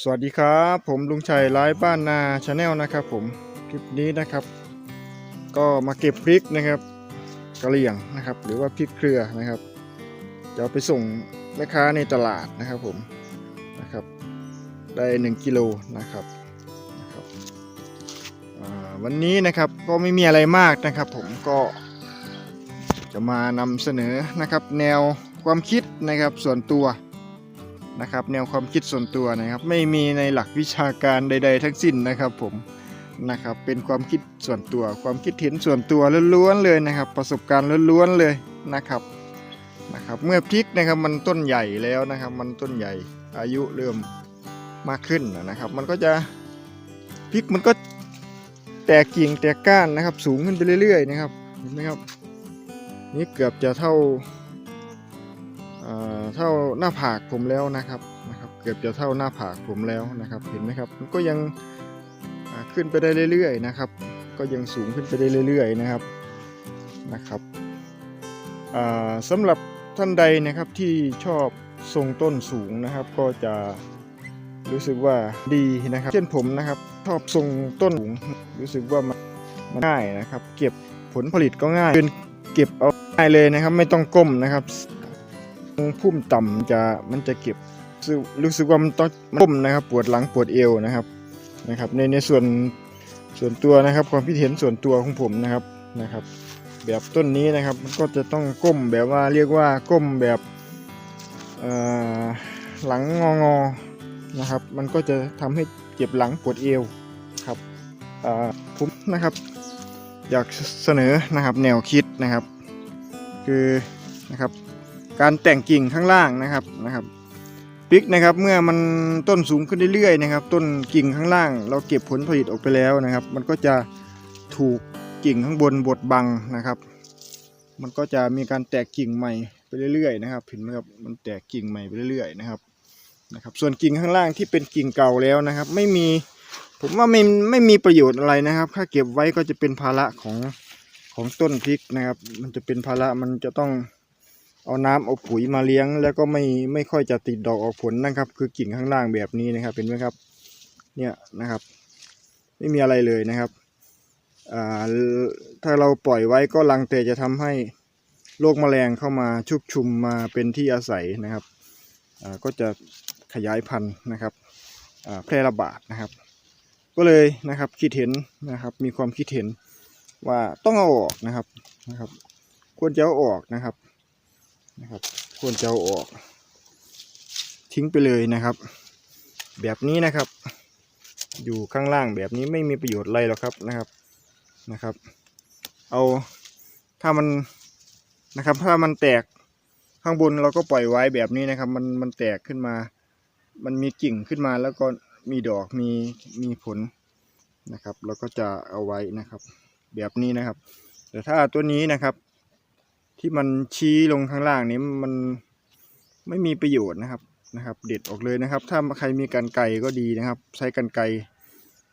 สวัสดีครับ ผมลุงชัยไลฟ์บ้านนาชาแนลนะครับผมคลิปนี้นะครับ ก็มาเก็บพริกนะครับกะเหรี่ยงนะครับ หรือว่าพริกเครือนะครับจะเอาไปส่งแม่ค้าในตลาดนะครับผมนะครับได้1กิโลนะครับนะครับวันนี้นะครับก็ไม่มีอะไรมากนะครับ ผมก็จะมานำเสนอนะครับ แนวความคิดนะครับส่วนตัว นะครับแนวความคิดส่วนตัวนะครับ ไม่มีในหลักวิชาการใด ๆ ทั้งสิ้นนะครับผมนะครับเป็นความคิดส่วนตัวความคิดเห็นส่วนตัวล้วนๆเลยนะครับ ประสบการณ์ล้วนๆเลยนะครับนะครับเมื่อพริกนะครับมันต้นใหญ่แล้วนะครับ มันต้นใหญ่อายุเริ่มมากขึ้นนะครับ มันก็จะพริกมันก็แตกกิ่งแตกก้านนะครับ สูงขึ้นไปเรื่อยๆนะครับเห็นไหมครับนี่เกือบจะเท่า เท่าหน้าผากผมแล้วนะครับนะครับ เกือบจะเท่าหน้าผากผมแล้วนะครับ เห็นไหมครับมันก็ยังขึ้นไปได้เรื่อยๆนะครับ ก็ยังสูงขึ้นไปได้เรื่อย ๆนะครับนะครับสำหรับท่านใดนะครับที่ชอบทรงต้นสูงนะครับ ก็จะรู้สึกว่าดีนะครับ เช่นผมนะครับชอบทรงต้นสูง รู้สึกว่ามันมันง่ายนะครับ เก็บผลผลิตก็ง่ายเก็บเอาง่ายเลยนะครับ ไม่ต้องก้มนะครับ พุ่มต่ำจะมันจะเก็บรู้สึกว่ามันต้องก้มนะครับ ปวดหลังปวดเอวนะครับนะครับ ในในส่วนส่วนตัวนะครับ ความคิดเห็นส่วนตัวของผมนะครับนะครับ แบบต้นนี้นะครับมันก็จะต้องก้มแบบว่าเรียกว่าก้มแบบหลังงองอๆนะครับ มันก็จะทำให้เจ็บหลังปวดเอวครับผมนะครับอยากเสนอนะครับแนวคิดนะครับ คือนะครับ การแต่งกิ่งข้างล่างนะครับนะครับพริกนะครับเมื่อมันต้นสูงขึ้นเรื่อยๆนะครับ ต้นกิ่งข้างล่าง เราเก็บผลผลิตออกไปแล้วนะครับ มันก็จะถูกกิ่งข้างบนบดบังนะครับ มันก็จะมีการแตกกิ่งใหม่ไปเรื่อยๆนะครับเห็นไหมครับมันแตกกิ่งใหม่ไปเรื่อยๆนะครับนะครับ ส่วนกิ่งข้างล่างที่เป็นกิ่งเก่าแล้วนะครับ ไม่มีผมว่าไม่ไม่มีประโยชน์อะไรนะครับ ถ้าเก็บไว้ก็จะเป็นภาระของของต้นพริกนะครับ มันจะเป็นภาระมันจะต้อง เอาน้ำเอาปุ๋ยมาเลี้ยง แล้วก็ไม่ไม่ค่อยจะติดดอกออกผลนะครับ คือกิ่งข้างล่างแบบนี้นะครับเป็นไหมครับ เนี่ยนะครับ ไม่มีอะไรเลยนะครับอ่าถ้าเราปล่อยไว้ก็ลังแต่จะทำให้โรคแมลงเข้ามาชุกชุมมาเป็นที่อาศัยนะครับอ่าก็จะขยายพันธุ์นะครับอ่าแพร่ระบาดนะครับ ก็เลยนะครับคิดเห็นนะครับ มีความคิดเห็นว่าต้องเอาออกนะครับนะครับ ควรจะเอาออกนะครับ นะครับควรจะเอาออก ทิ้งไปเลยนะครับ แบบนี้นะครับ อยู่ข้างล่างแบบนี้ไม่มีประโยชน์อะไรหรอกครับนะครับนะครับ เอาถ้ามันนะครับ ถ้ามันแตกข้างบนเราก็ปล่อยไว้แบบนี้นะครับ มันมันแตกขึ้นมา มันมีกิ่งขึ้นมาแล้วก็มีดอกมีมีผลนะครับ เราก็จะเอาไว้นะครับ แบบนี้นะครับ แต่ถ้าตัวนี้นะครับ ที่มันชี้ลงข้างล่างนี้มันไม่มีประโยชน์นะครับนะครับ เด็ดออกเลยนะครับ ถ้าใครมีกันไกก็ดีนะครับ ใช้กันไก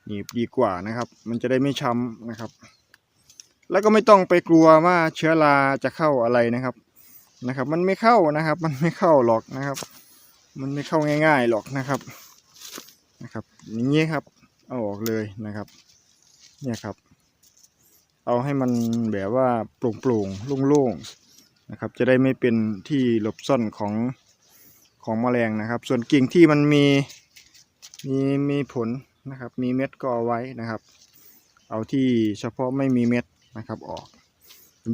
หนีบดีกว่านะครับ มันจะได้ไม่ช้ำนะครับ แล้วก็ไม่ต้องไปกลัวว่าเชื้อราจะเข้าอะไรนะครับนะครับ มันไม่เข้านะครับ มันไม่เข้าหรอกนะครับ มันไม่เข้าง่าย ๆหรอกนะครับนะครับอย่างนี้ครับเอาออกเลยนะครับ เนี่ยครับ เอาให้มันแบบว่าโปร่งๆโล่งๆนะครับ จะได้ไม่เป็นที่หลบซ่อนของของแมลงนะครับ ส่วนกิ่งที่มันมีมีมีผลนะครับ มีเม็ดก็เอาไว้นะครับ เอาที่เฉพาะไม่มีเม็ดนะครับออก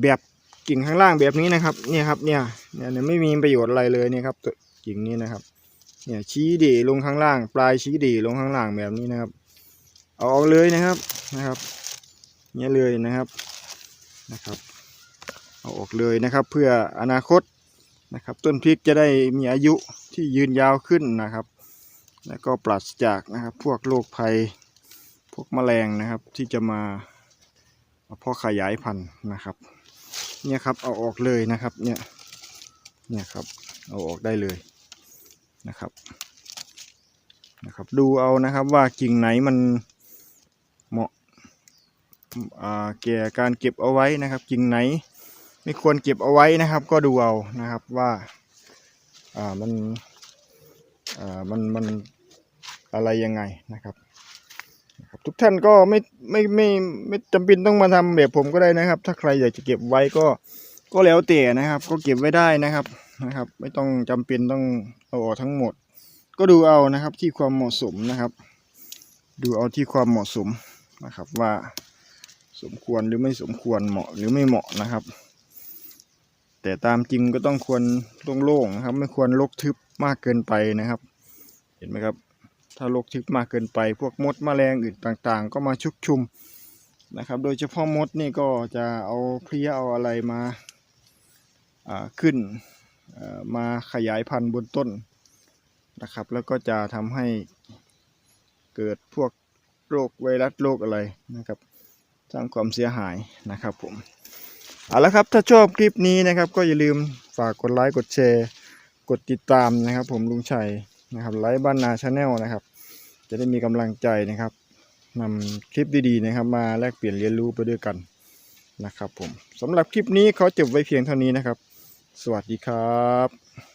แบบกิ่งข้างล่างแบบนี้นะครับเนี่ยครับเนี่ยเนี่ยไม่มีประโยชน์อะไรเลยเนี่ยครับกิ่งนี้นะครับเนี่ยชี้ดีลงข้างล่าง ปลายชี้ดีลงข้างล่างแบบนี้นะครับ เอาออกเลยนะครับนะครับ เนี่ยเลยนะครับนะครับเอาออกเลยนะครับเพื่ออนาคตนะครับต้นพริกจะได้มีอายุที่ยืนยาวขึ้นนะครับ แล้วก็ปราศจากนะครับพวกโรคภัยพวกแมลงนะครับที่จะมาพาะขยายพันธุ์นะครับ เนี่ยครับเอาออกเลยนะครับเนี่ยเนี่ยครับเอาออกได้เลยนะครับนะครับ ดูเอานะครับว่ากิ่งไหนมันเหมาะ แก่การเก็บเอาไว้นะครับ กิ่งไหน ไม่ควรเก็บเอาไว้นะครับ ก็ดูเอานะครับว่าามันมันมันอะไรยังไงนะครับทุกท่านก็ไม่ไม่ไม่ไม่จำเป็นต้องมาทำแบบผมก็ได้นะครับ ถ้าใครอยากจะเก็บไว้ก็ก็แล้วแต่นะครับ ก็เก็บไว้ได้นะครับนะครับ ไม่ต้องจำเป็นต้องเอาออกทั้งหมด ก็ดูเอานะครับที่ความเหมาะสมนะครับ ดูเอาที่ความเหมาะสมนะครับว่า สมควรหรือไม่สมควรเหมาะหรือไม่เหมาะนะครับ แต่ตามจริงก็ต้องควรโล่งๆนะครับ ไม่ควรรกทึบมากเกินไปนะครับ เห็นไหมครับ ถ้ารกทึบมากเกินไป พวกมดแมลงอื่นต่างๆ ก็มาชุกชุมนะครับ โดยเฉพาะมดนี่ก็จะเอาเพลี้ยเอาอะไรมาขึ้นมาขยายพันธุ์บนต้นนะครับ แล้วก็จะทำให้เกิดพวกโรคไวรัสโรคอะไรนะครับ สร้างความเสียหายนะครับผมเอาละครับถ้าชอบคลิปนี้นะครับ ก็อย่าลืมฝากกดไลค์กดแชร์กดติดตามนะครับ ผมลุงชัยนะครับไลฟ์บ้านนาชาแนลนะครับ จะได้มีกำลังใจนะครับนำคลิปดีๆนะครับ มาแลกเปลี่ยนเรียนรู้ไปด้วยกันนะครับผมสำหรับคลิปนี้เขาจบไว้เพียงเท่านี้นะครับ สวัสดีครับ